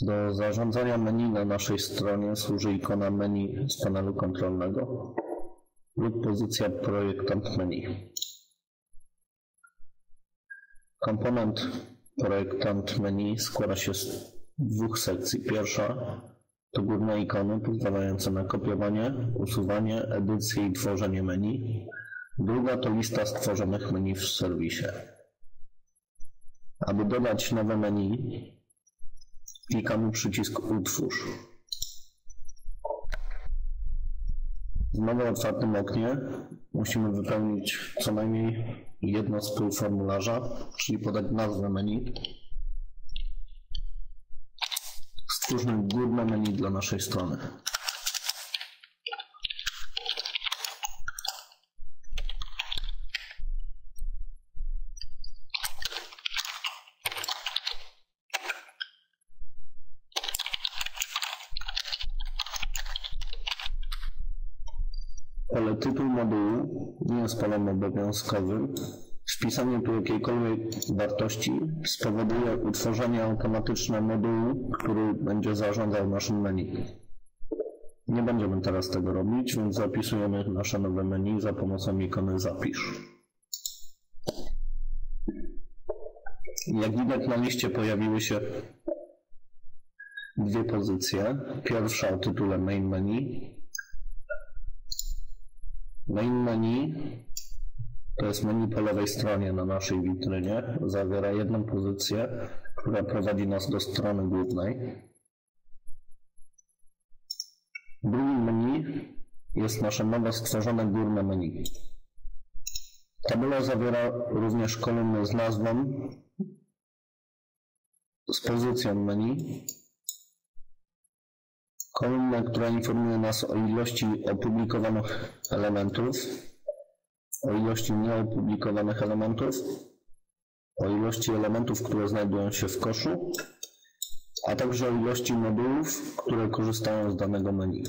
Do zarządzania menu na naszej stronie służy ikona menu z panelu kontrolnego lub pozycja projektant menu. Komponent projektant menu składa się z dwóch sekcji. Pierwsza to górne ikony pozwalające na kopiowanie, usuwanie, edycję i tworzenie menu. Druga to lista stworzonych menu w serwisie. Aby dodać nowe menu, klikamy przycisk Utwórz. W nowo otwartym oknie musimy wypełnić co najmniej jedno z pól formularza, czyli podać nazwę menu. Stwórzmy górne menu dla naszej strony. Ale tytuł modułu nie jest polem obowiązkowym. Wpisanie tu jakiejkolwiek wartości spowoduje utworzenie automatyczne modułu, który będzie zarządzał naszym menu. Nie będziemy teraz tego robić, więc zapisujemy nasze nowe menu za pomocą ikony Zapisz. Jak widać na liście pojawiły się dwie pozycje. Pierwsza o tytule Main Menu, Main menu to jest menu po lewej stronie na naszej witrynie. Zawiera jedną pozycję, która prowadzi nas do strony głównej. Drugim menu jest nasze nowo stworzone górne menu. Tabela zawiera również kolumny z nazwą, z pozycją menu, kolumnę, która informuje nas o ilości opublikowanych elementów, o ilości nieopublikowanych elementów, o ilości elementów, które znajdują się w koszu, a także o ilości modułów, które korzystają z danego menu.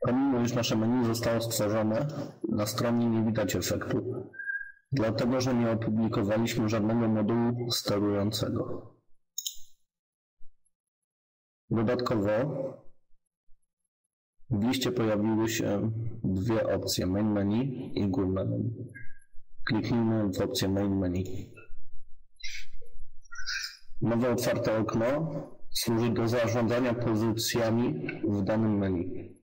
Pomimo, iż nasze menu zostało stworzone, na stronie nie widać efektu, dlatego że nie opublikowaliśmy żadnego modułu sterującego. Dodatkowo w liście pojawiły się dwie opcje Main Menu i Górne Menu. Kliknijmy w opcję Main Menu. Nowe otwarte okno służy do zarządzania pozycjami w danym menu.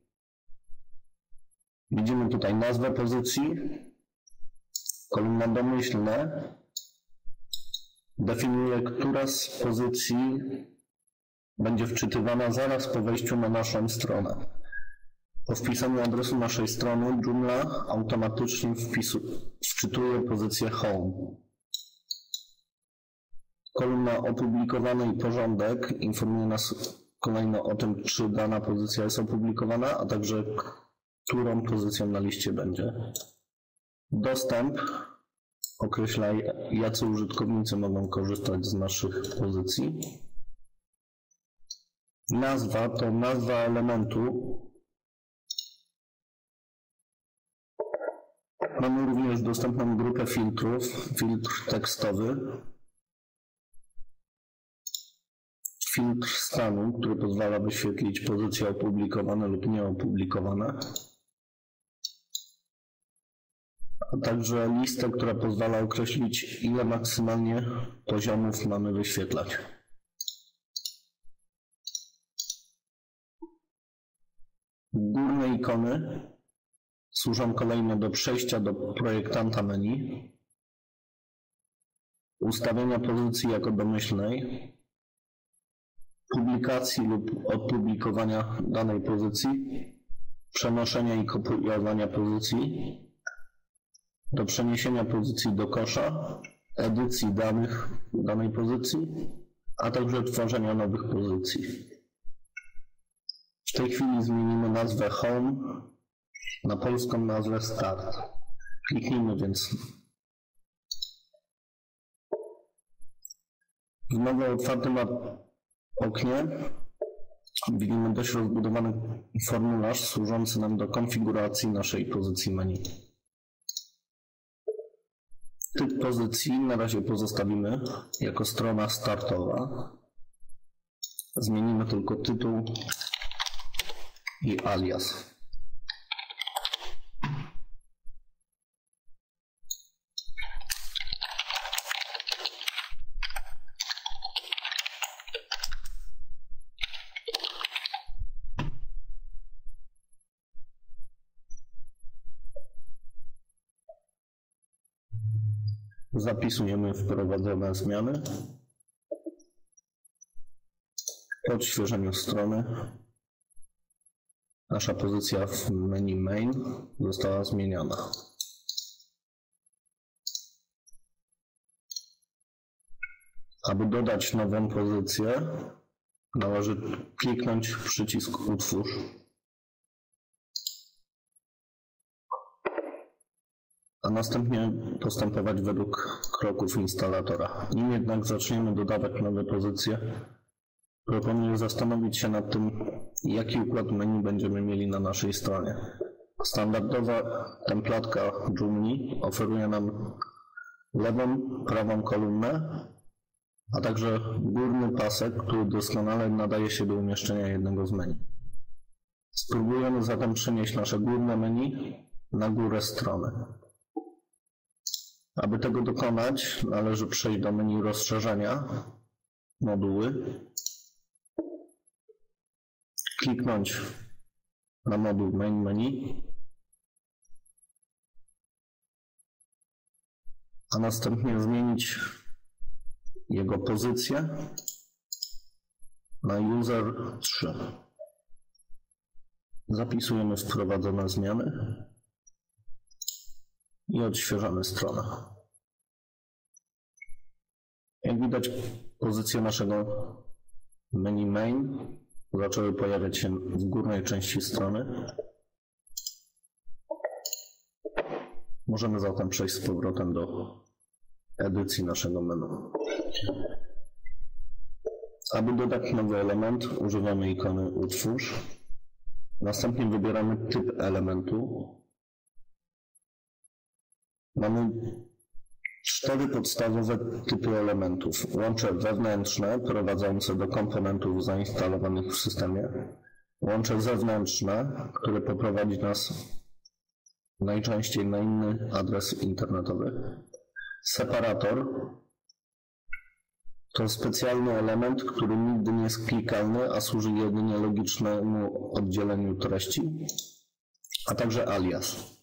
Widzimy tutaj nazwę pozycji, kolumna domyślne definiuje, która z pozycji będzie wczytywana zaraz po wejściu na naszą stronę. Po wpisaniu adresu naszej strony Joomla automatycznie wpisu, wczytuje pozycję Home. Kolumna opublikowany i porządek informuje nas kolejno o tym, czy dana pozycja jest opublikowana, a także którą pozycją na liście będzie. Dostęp określa, jacy użytkownicy mogą korzystać z naszych pozycji. Nazwa to nazwa elementu. Mamy również dostępną grupę filtrów, filtr tekstowy, filtr stanu, który pozwala wyświetlić pozycje opublikowane lub nieopublikowane, a także listę, która pozwala określić, ile maksymalnie poziomów mamy wyświetlać. Górne ikony. Służą kolejno do przejścia do projektanta menu, ustawienia pozycji jako domyślnej, publikacji lub opublikowania danej pozycji, przenoszenia i kopiowania pozycji, do przeniesienia pozycji do kosza, edycji danych danej pozycji, a także tworzenia nowych pozycji. Tej chwili zmienimy nazwę Home na polską nazwę Start. Kliknijmy więc w nowo otwartym oknie widzimy dość rozbudowany formularz służący nam do konfiguracji naszej pozycji menu. Typ pozycji na razie pozostawimy jako strona startowa. Zmienimy tylko tytuł i alias. Zapisujemy wprowadzone zmiany. Po odświeżeniu strony nasza pozycja w menu main została zmieniona. Aby dodać nową pozycję, należy kliknąć przycisk Utwórz. a następnie postępować według kroków instalatora. Nim jednak zaczniemy dodawać nowe pozycje, proponuję zastanowić się nad tym, jaki układ menu będziemy mieli na naszej stronie. Standardowa templatka Joomla oferuje nam lewą, prawą kolumnę, a także górny pasek, który doskonale nadaje się do umieszczenia jednego z menu. Spróbujemy zatem przenieść nasze górne menu na górę strony. Aby tego dokonać, należy przejść do menu rozszerzenia, moduły, kliknąć na moduł main menu, a następnie zmienić jego pozycję na user 3. Zapisujemy wprowadzone zmiany i odświeżamy stronę. Jak widać, pozycje naszego menu main zaczęły pojawiać się w górnej części strony. Możemy zatem przejść z powrotem do edycji naszego menu. Aby dodać nowy element, używamy ikony Utwórz. Następnie wybieramy typ elementu Mamy cztery podstawowe typy elementów. Łącze wewnętrzne prowadzące do komponentów zainstalowanych w systemie. Łącze zewnętrzne, które poprowadzi nas najczęściej na inny adres internetowy. Separator to specjalny element, który nigdy nie jest klikalny, a służy jedynie logicznemu oddzieleniu treści, a także alias.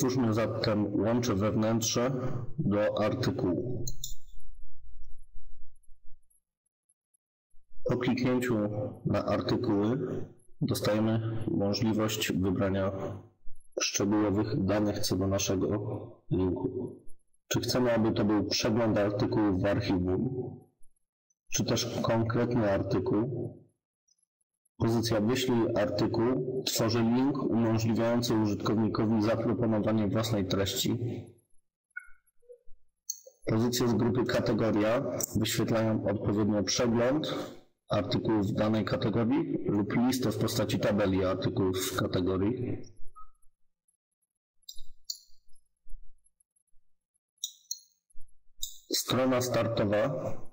Stwórzmy zatem łącze wewnętrzne do artykułu. Po kliknięciu na artykuły dostajemy możliwość wybrania szczegółowych danych co do naszego linku. Czy chcemy, aby to był przegląd artykułów w archiwum, czy też konkretny artykuł, Pozycja wyślij artykuł tworzy link umożliwiający użytkownikowi zaproponowanie własnej treści. Pozycje z grupy kategoria wyświetlają odpowiednio przegląd artykułów w danej kategorii lub listę w postaci tabeli artykułów w kategorii. Strona startowa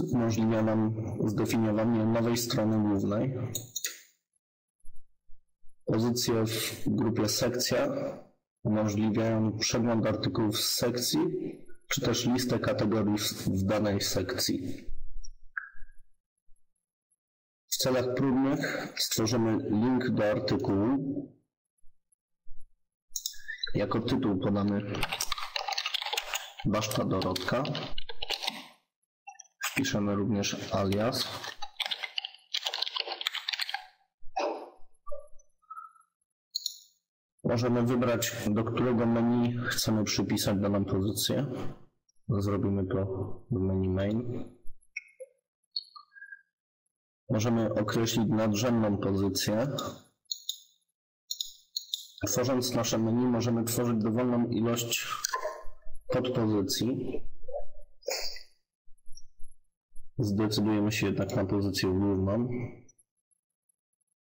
umożliwia nam zdefiniowanie nowej strony głównej. Pozycje w grupie sekcja umożliwiają przegląd artykułów z sekcji, czy też listę kategorii w danej sekcji. W celach próbnych stworzymy link do artykułu. Jako tytuł podamy Baszta Dorotka. Piszemy również alias. Możemy wybrać, do którego menu chcemy przypisać daną pozycję. Zrobimy to w menu main. Możemy określić nadrzędną pozycję. Tworząc nasze menu możemy tworzyć dowolną ilość podpozycji. Zdecydujemy się jednak na pozycję główną.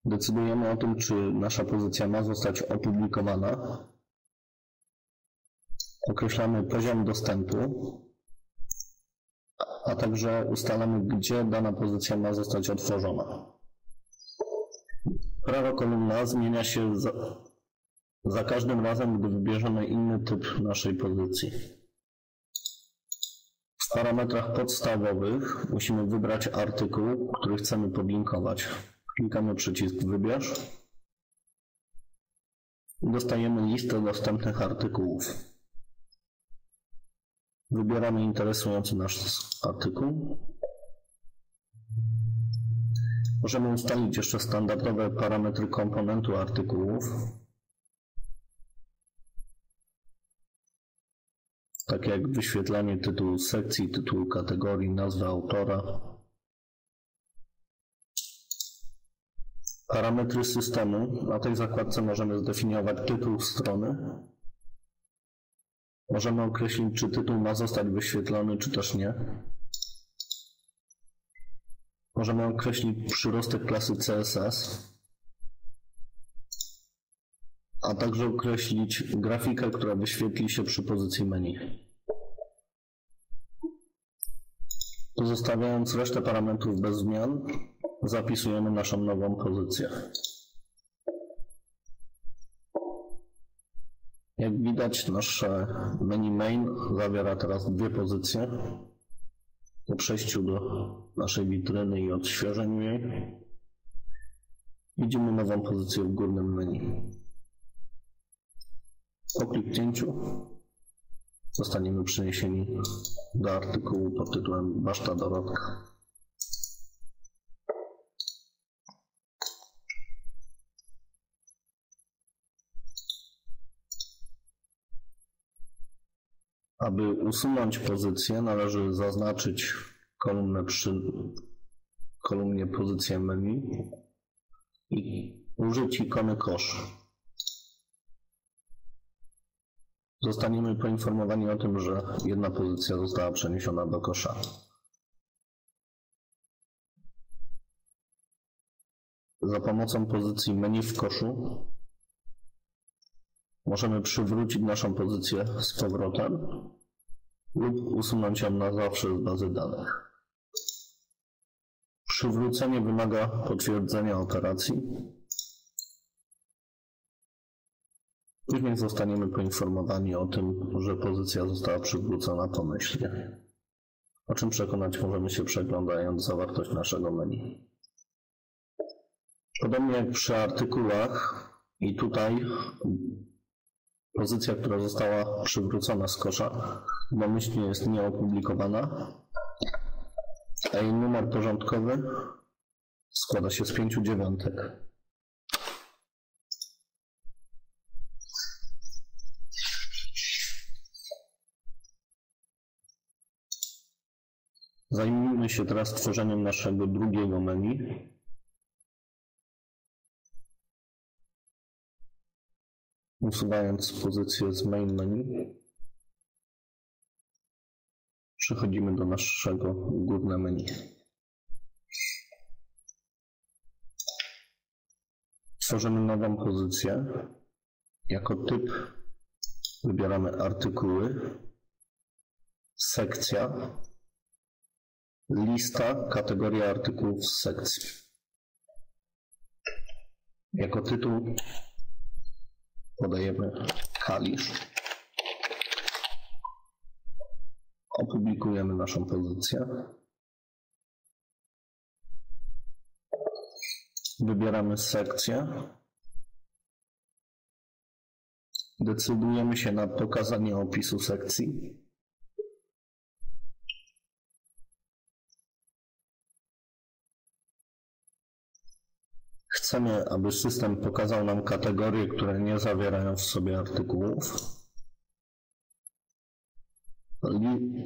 Decydujemy o tym, czy nasza pozycja ma zostać opublikowana. Określamy poziom dostępu. a także ustalamy, gdzie dana pozycja ma zostać otworzona. Prawa kolumna zmienia się za, za każdym razem, gdy wybierzemy inny typ naszej pozycji. Parametrach podstawowych musimy wybrać artykuł, który chcemy podlinkować. Klikamy przycisk Wybierz dostajemy listę dostępnych artykułów. Wybieramy interesujący nas artykuł. Możemy ustalić jeszcze standardowe parametry komponentu artykułów. Takie jak wyświetlanie tytułu sekcji, tytułu kategorii, nazwy autora. Parametry systemu. Na tej zakładce możemy zdefiniować tytuł strony. Możemy określić, czy tytuł ma zostać wyświetlony, czy też nie. Możemy określić przyrostek klasy CSS, a także określić grafikę, która wyświetli się przy pozycji menu. Pozostawiając resztę parametrów bez zmian, zapisujemy naszą nową pozycję. Jak widać, nasze menu main zawiera teraz dwie pozycje. Po przejściu do naszej witryny i odświeżeniu jej widzimy nową pozycję w górnym menu. Po kliknięciu zostaniemy przeniesieni do artykułu pod tytułem Baszta Dorotka. Aby usunąć pozycję, należy zaznaczyć kolumnę przy kolumnie pozycję menu i użyć ikony kosz. Zostaniemy poinformowani o tym, że jedna pozycja została przeniesiona do kosza. Za pomocą pozycji menu w koszu możemy przywrócić naszą pozycję z powrotem lub usunąć ją na zawsze z bazy danych. Przywrócenie wymaga potwierdzenia operacji. Później zostaniemy poinformowani o tym, że pozycja została przywrócona pomyślnie. O czym przekonać możemy się przeglądając zawartość naszego menu. Podobnie jak przy artykułach i tutaj Pozycja, która została przywrócona z kosza, domyślnie jest nieopublikowana, a jej numer porządkowy składa się z pięciu dziewiątek. Zajmijmy się teraz tworzeniem naszego drugiego menu. Usuwając pozycję z main menu, przechodzimy do naszego główne menu. Tworzymy nową pozycję. Jako typ wybieramy artykuły, sekcja, lista, kategoria artykułów z sekcji. Jako tytuł podajemy kalisz. Opublikujemy naszą pozycję. Wybieramy sekcję. Decydujemy się na pokazanie opisu sekcji. Chcemy, aby system pokazał nam kategorie, które nie zawierają w sobie artykułów.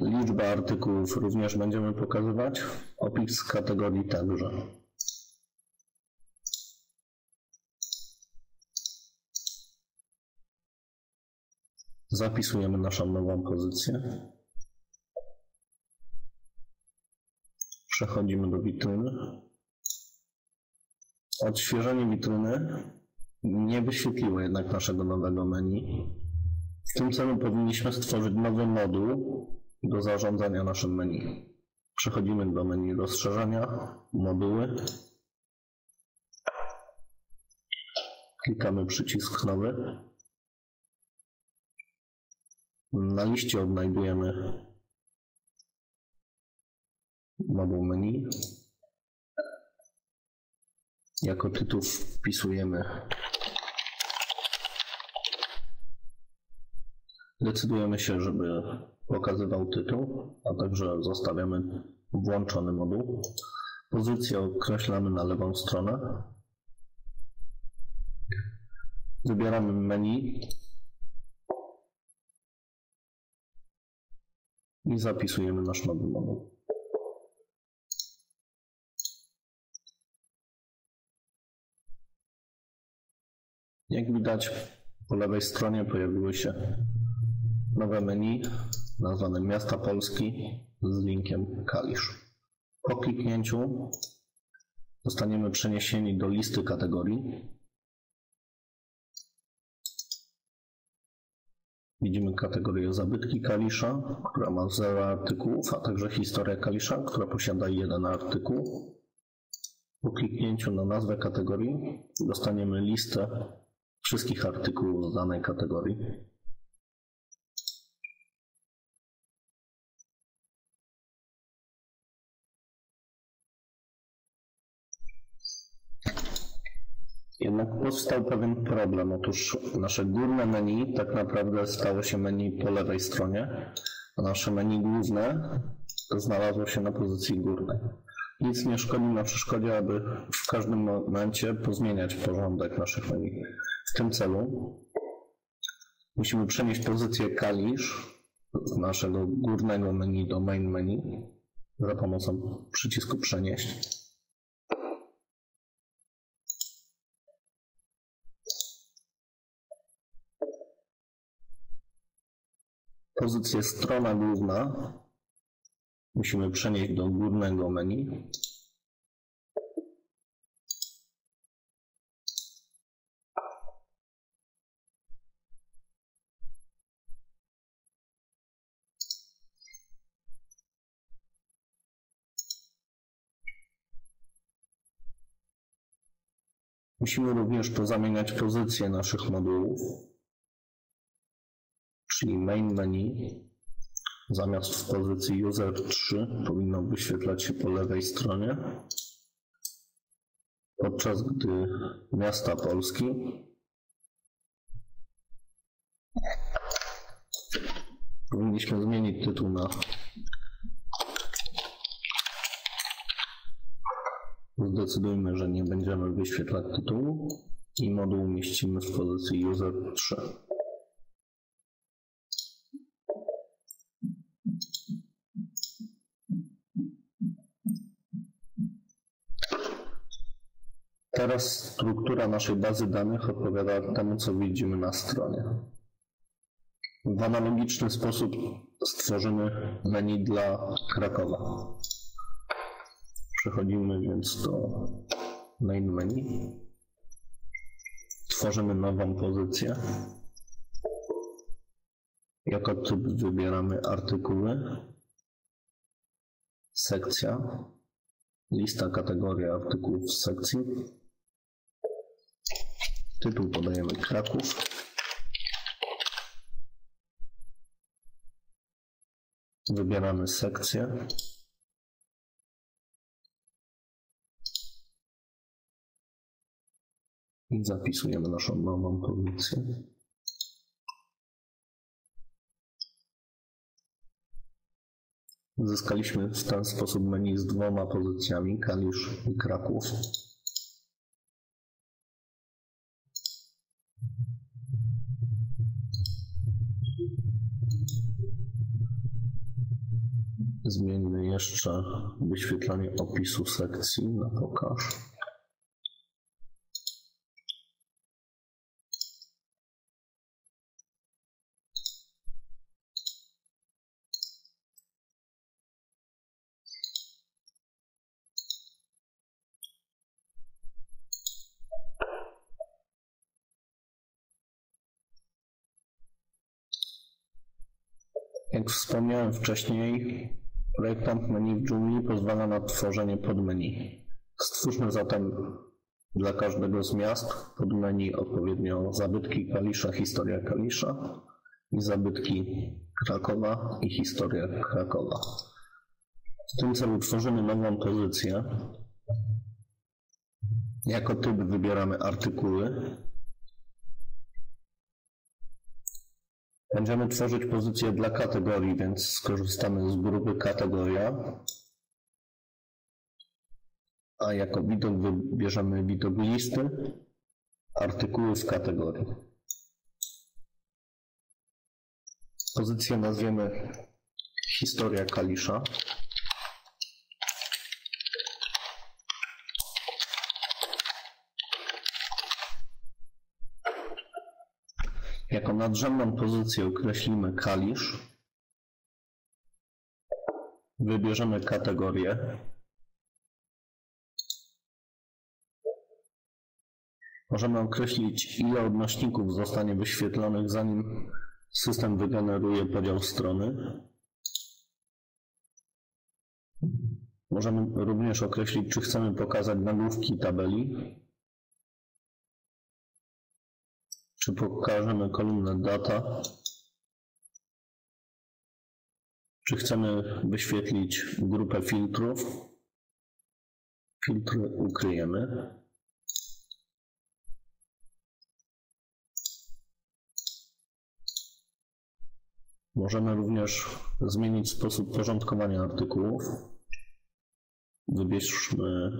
Liczbę artykułów również będziemy pokazywać, opis kategorii także. Zapisujemy naszą nową pozycję. Przechodzimy do witryny. Odświeżenie witryny nie wyświetliło jednak naszego nowego menu. W tym celu powinniśmy stworzyć nowy moduł do zarządzania naszym menu. Przechodzimy do menu rozszerzenia, moduły. Klikamy przycisk nowy. Na liście odnajdujemy moduł menu. Jako tytuł wpisujemy Decydujemy się, żeby pokazywał tytuł, a także zostawiamy włączony moduł. Pozycję określamy na lewą stronę. Wybieramy menu i zapisujemy nasz nowy moduł. Jak widać, po lewej stronie pojawiły się nowe menu nazwane Miasta Polski z linkiem Kalisz. Po kliknięciu zostaniemy przeniesieni do listy kategorii. Widzimy kategorię zabytki Kalisza, która ma 0 artykułów, a także historia Kalisza, która posiada jeden artykuł. Po kliknięciu na nazwę kategorii dostaniemy listę wszystkich artykułów z danej kategorii. Jednak powstał pewien problem. Otóż nasze górne menu tak naprawdę stało się menu po lewej stronie, a nasze menu główne znalazło się na pozycji górnej. Nic nie szkodzi na przeszkodzie, aby w każdym momencie pozmieniać porządek naszych menu. W tym celu musimy przenieść pozycję kalisz z naszego górnego menu do main menu za pomocą przycisku przenieść. Pozycję strona główna musimy przenieść do górnego menu. Musimy również pozamieniać pozycję naszych modułów. Czyli main menu, zamiast w pozycji user 3 powinno wyświetlać się po lewej stronie, podczas gdy miasta Polski powinniśmy zmienić tytuł na Zdecydujmy, że nie będziemy wyświetlać tytułu i moduł umieścimy w pozycji user 3. Teraz struktura naszej bazy danych odpowiada temu, co widzimy na stronie. W analogiczny sposób stworzymy menu dla Krakowa. Przechodzimy więc do main menu. Tworzymy nową pozycję. Jako typ wybieramy artykuły, sekcja, lista kategoria artykułów z sekcji, Tytuł podajemy Kraków. Wybieramy sekcję. Zapisujemy naszą nową pozycję. Zyskaliśmy w ten sposób menu z dwoma pozycjami, Kalisz i Kraków. Zmieńmy jeszcze wyświetlanie opisu sekcji na pokaż. Jak wspomniałem wcześniej, Projektant menu w Joomla pozwala na tworzenie podmenu. Stwórzmy zatem dla każdego z miast podmenu odpowiednio zabytki Kalisza, historia Kalisza i zabytki Krakowa i historia Krakowa. W tym celu tworzymy nową pozycję. Jako typ wybieramy artykuły. Będziemy tworzyć pozycję dla kategorii, więc skorzystamy z grupy kategoria. A jako widok wybierzemy widok listy artykuły w kategorii. Pozycję nazwiemy historia Kalisza. Jako nadrzędną pozycję określimy Kalisz. Wybierzemy kategorię. Możemy określić, ile odnośników zostanie wyświetlonych, zanim system wygeneruje podział strony. Możemy również określić, czy chcemy pokazać nagłówki tabeli, czy pokażemy kolumnę data, czy chcemy wyświetlić grupę filtrów. Filtry ukryjemy. Możemy również zmienić sposób porządkowania artykułów. Wybierzmy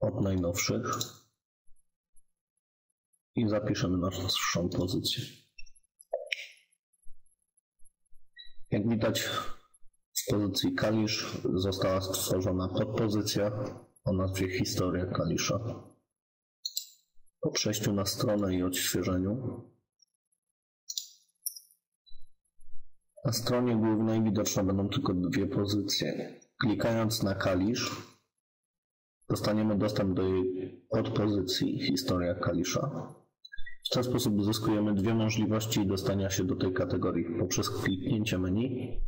od najnowszych i zapiszemy naszą pozycję. Jak widać w pozycji Kalisz została stworzona podpozycja o nazwie Historia Kalisza. Po przejściu na stronę i odświeżeniu Na stronie głównej widoczne będą tylko dwie pozycje. Klikając na Kalisz dostaniemy dostęp do jej podpozycji Historia Kalisza. W ten sposób uzyskujemy dwie możliwości dostania się do tej kategorii poprzez kliknięcie menu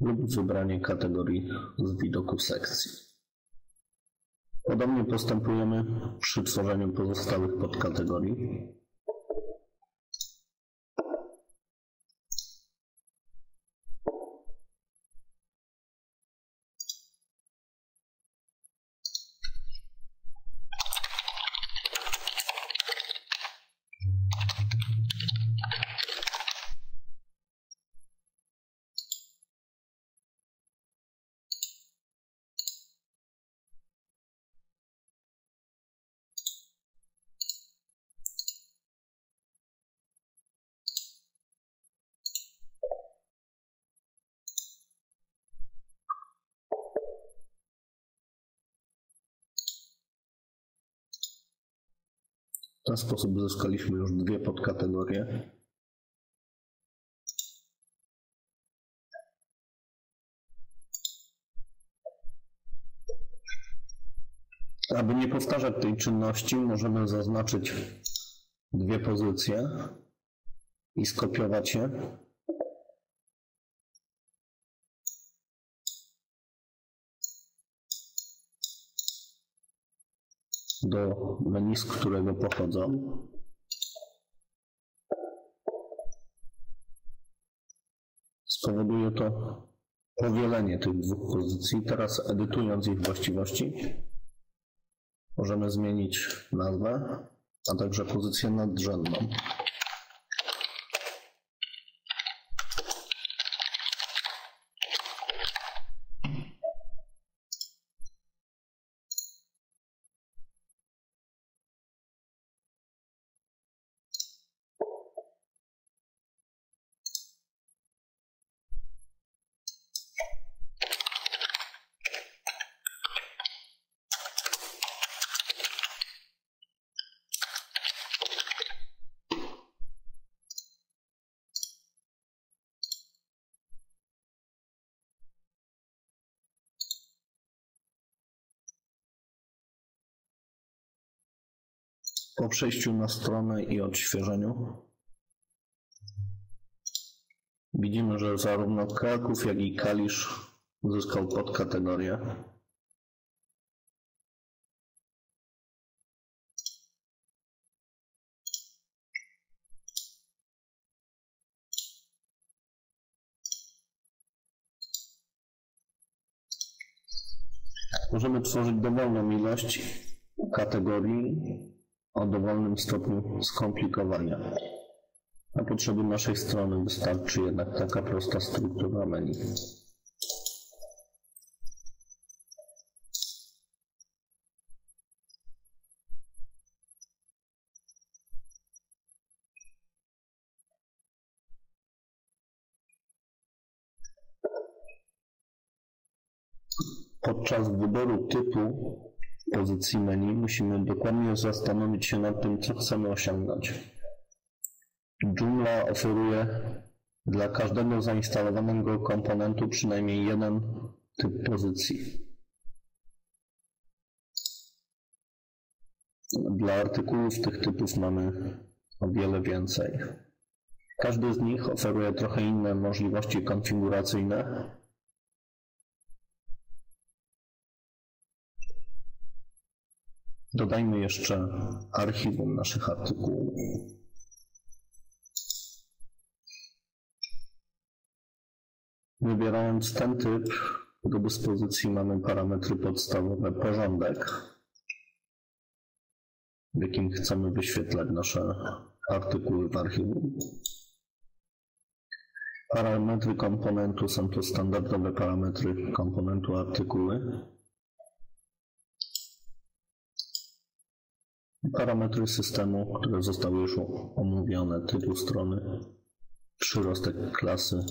lub wybranie kategorii z widoku sekcji. Podobnie postępujemy przy tworzeniu pozostałych podkategorii. Ten sposób uzyskaliśmy już dwie podkategorie. Aby nie powtarzać tej czynności, możemy zaznaczyć dwie pozycje i skopiować je. Do menu, z którego pochodzą. Spowoduje to powielenie tych dwóch pozycji. Teraz edytując ich właściwości możemy zmienić nazwę, a także pozycję nadrzędną. Po przejściu na stronę i odświeżeniu Widzimy, że zarówno Kraków, jak i Kalisz uzyskał podkategorię. Możemy tworzyć dowolną ilość kategorii o dowolnym stopniu skomplikowania. Na potrzeby naszej strony wystarczy jednak taka prosta struktura menu. Podczas wyboru typu pozycji menu musimy dokładnie zastanowić się nad tym, co chcemy osiągnąć. Joomla oferuje dla każdego zainstalowanego komponentu przynajmniej jeden typ pozycji. Dla artykułów tych typów mamy o wiele więcej. Każdy z nich oferuje trochę inne możliwości konfiguracyjne, Dodajmy jeszcze archiwum naszych artykułów. Wybierając ten typ, do dyspozycji mamy parametry podstawowe porządek, w jakim chcemy wyświetlać nasze artykuły w archiwum. Parametry komponentu są to standardowe parametry komponentu artykuły. Parametry systemu, które zostały już omówione, tytuł strony, przyrostek klasy.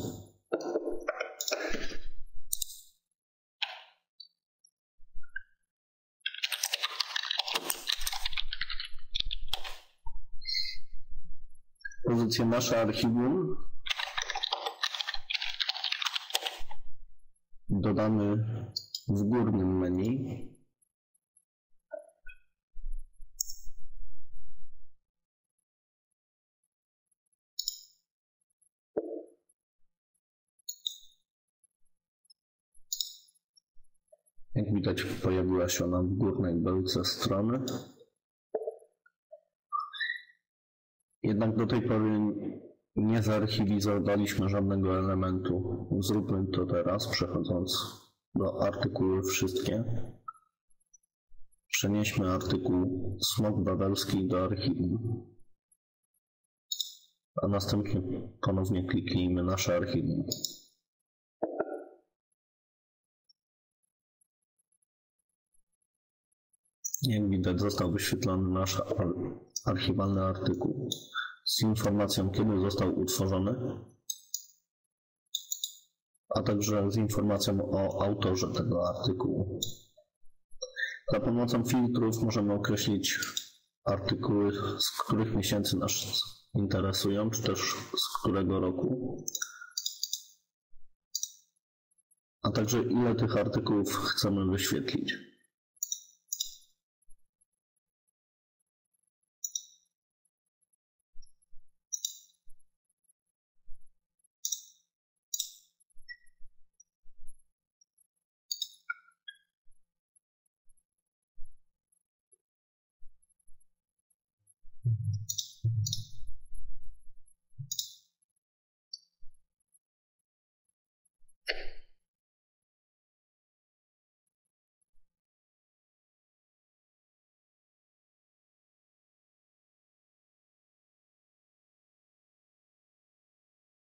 Pozycję nasze archiwum dodamy w górnym menu Jak widać pojawiła się ona w górnej belce strony. Jednak do tej pory nie zarchiwizowaliśmy żadnego elementu. Zróbmy to teraz, przechodząc do artykuły wszystkie. Przenieśmy artykuł smok wawelski do archiwum. A następnie ponownie kliknijmy nasze archiwum. Jak widać został wyświetlony nasz archiwalny artykuł z informacją kiedy został utworzony, a także z informacją o autorze tego artykułu. Za pomocą filtrów możemy określić artykuły, z których miesięcy nas interesują, czy też z którego roku, a także ile tych artykułów chcemy wyświetlić.